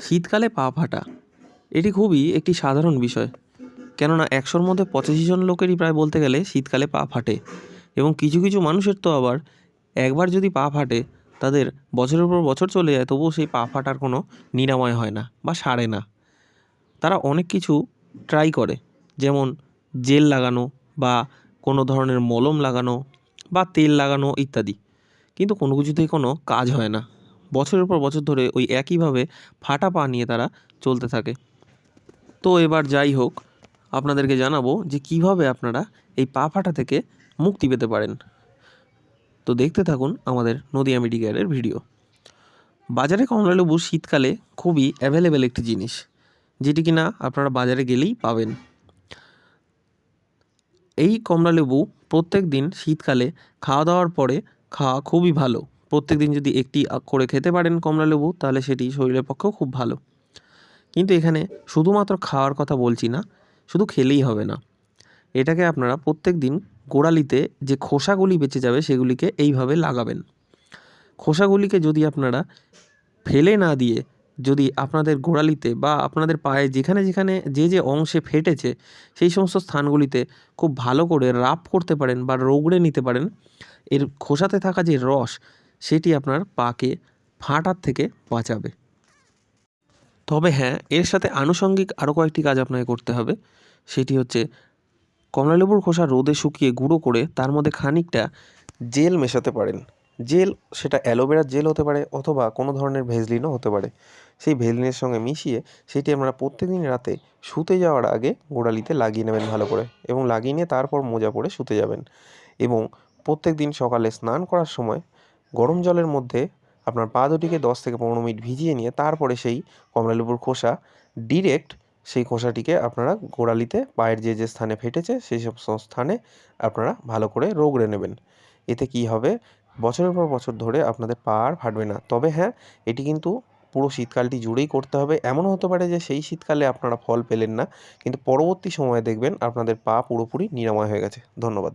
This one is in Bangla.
শীতকালে পা ফাটা, এটি খুবই একটি সাধারণ বিষয়। কেননা একশোর মধ্যে পঁচাশি জন লোকেরই প্রায় বলতে গেলে শীতকালে পা ফাটে এবং কিছু কিছু মানুষের তো আবার একবার যদি পা ফাটে, তাদের বছরের পর বছর চলে যায়, তবুও সেই পা ফাটার কোনো নিরাময় হয় না বা সারে না। তারা অনেক কিছু ট্রাই করে, যেমন জেল লাগানো বা কোনো ধরনের মলম লাগানো বা তেল লাগানো ইত্যাদি। কিন্তু কোনো কিছুতেই কোনো কাজ হয় না। বছরের পর বছর ধরে ওই একইভাবে ফাটা পা নিয়ে তারা চলতে থাকে। তো এবার যাই হোক, আপনাদেরকে জানাব যে কীভাবে আপনারা এই পা ফাটা থেকে মুক্তি পেতে পারেন। তো দেখতে থাকুন আমাদের নদিয়া মেডিকেলের ভিডিও। বাজারে কমলালেবু শীতকালে খুবই অ্যাভেলেবেল একটি জিনিস, যেটি কিনা আপনারা বাজারে গেলেই পাবেন। এই কমলালেবু প্রত্যেক দিন শীতকালে খাওয়া দাওয়ার পরে খাওয়া খুবই ভালো। প্রত্যেক দিন যদি একটি করে খেতে পারেন কমলালেবু, তাহলে সেটি শরীরের পক্ষেও খুব ভালো। কিন্তু এখানে শুধুমাত্র খাওয়ার কথা বলছি না, শুধু খেলেই হবে না। এটাকে আপনারা প্রত্যেক দিন গোড়ালিতে যে খোসাগুলি বেঁচে যাবে, সেগুলিকে এইভাবে লাগাবেন। খোসাগুলিকে যদি আপনারা ফেলে না দিয়ে যদি আপনাদের গোড়ালিতে বা আপনাদের পায়ে যেখানে যেখানে যে যে অংশে ফেটেছে, সেই সমস্ত স্থানগুলিতে খুব ভালো করে রাপ করতে পারেন বা রগড়ে নিতে পারেন। এর খোসাতে থাকা যে রস সেটি আপনার পাকে ফাটার থেকে বাঁচাবে। তবে হ্যাঁ এর সাথে আনুষঙ্গিক আরও কয়েকটি কাজ আপনাকে করতে হবে। সেটি হচ্ছে কমলালেবুর খোসা রোদে শুকিয়ে গুঁড়ো করে তার মধ্যে খানিকটা জেল মেশাতে পারেন। জেল, সেটা অ্যালোভেরার জেল হতে পারে অথবা কোনো ধরনের ভেজলিনও হতে পারে। সেই ভেজলিনের সঙ্গে মিশিয়ে সেটি আমরা প্রত্যেকদিন রাতে শুতে যাওয়ার আগে গোড়ালিতে লাগিয়ে নেবেন ভালো করে এবং লাগিয়ে নিয়ে তারপর মোজা পরে শুতে যাবেন। এবং প্রত্যেক দিন সকালে স্নান করার সময় গরম জলের মধ্যে আপনার পা দুটিকে দশ থেকে পনেরো মিনিট ভিজিয়ে নিয়ে তারপরে সেই কমলালেবুর খোসা ডিরেক্ট সেই খোসাটিকে আপনারা গোড়ালিতে পায়ের যে যে স্থানে ফেটেছে সেই সব স্থানে আপনারা ভালো করে রগড়ে নেবেন। এতে কী হবে? বছরের পর বছর ধরে আপনাদের পা আর ফাটবে না। তবে হ্যাঁ এটি কিন্তু পুরো শীতকালটি জুড়েই করতে হবে। এমনও হতে পারে যে সেই শীতকালে আপনারা ফল পেলেন না, কিন্তু পরবর্তী সময়ে দেখবেন আপনাদের পা পুরোপুরি নিরাময় হয়ে গেছে। ধন্যবাদ।